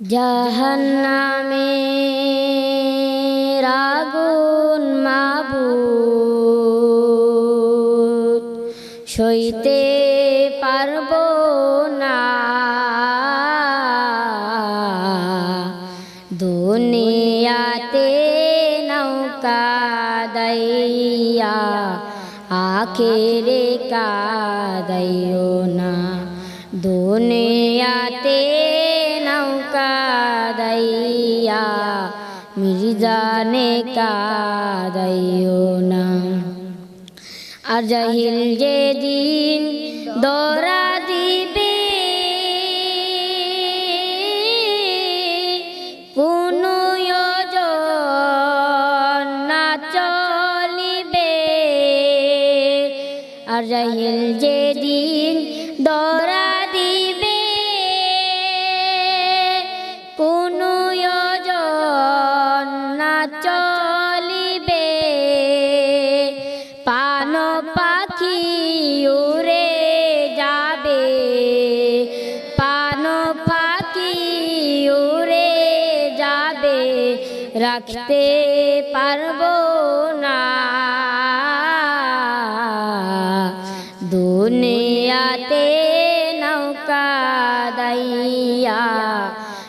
জাহান্নামে রাগুন মাবুদ সইতে পারব না। দুনিয়াতে নৌকা দইয়া আখেরে কাদাইও না। দুনিয়াতে নৌকা দইয়া মির্জানে কাদাইও না। আর জাহিল যেদিন দৌড়া দিবে কোনো না জাহিল যেদিন দৌড়া দিবে, কোনো না চলিবে। পান পাখি উড়ে যাবে, পান পাখি উড়ে যাবে। রাখতে পারব না। দুনিয়াতে নৌকা দাইয়া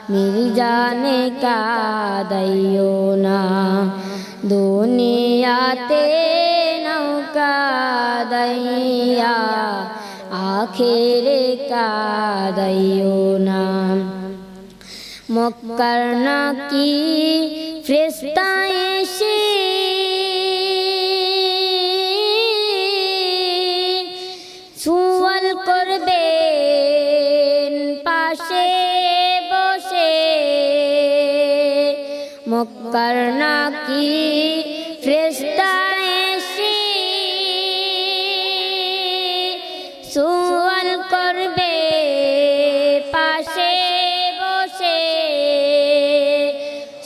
মির্জানে কাদাইও না। দুনিয়াতে নৌকা দাইয়া, আখেরে কাদাইও না। মক্কার নাকি ফ্রেস্তা এসে সুয়াল করবেন পাশে বসে। মক্কার নাকি ফ্রেস্তা করবে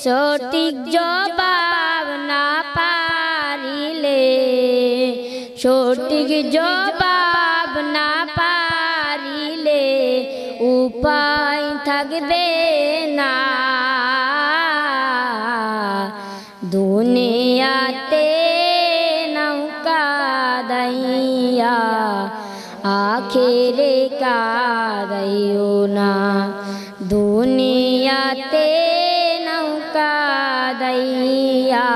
সঠিক জবাব না পারিলে সঠিক জবাব উপায় থাকবে না। দুনিয়াতে নৌকা দাইয়া, আখেরে কাদাইও না। দুনিয়াতে নৌকা দাইয়া,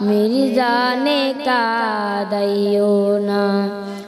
মির্জানে কাদাইও না।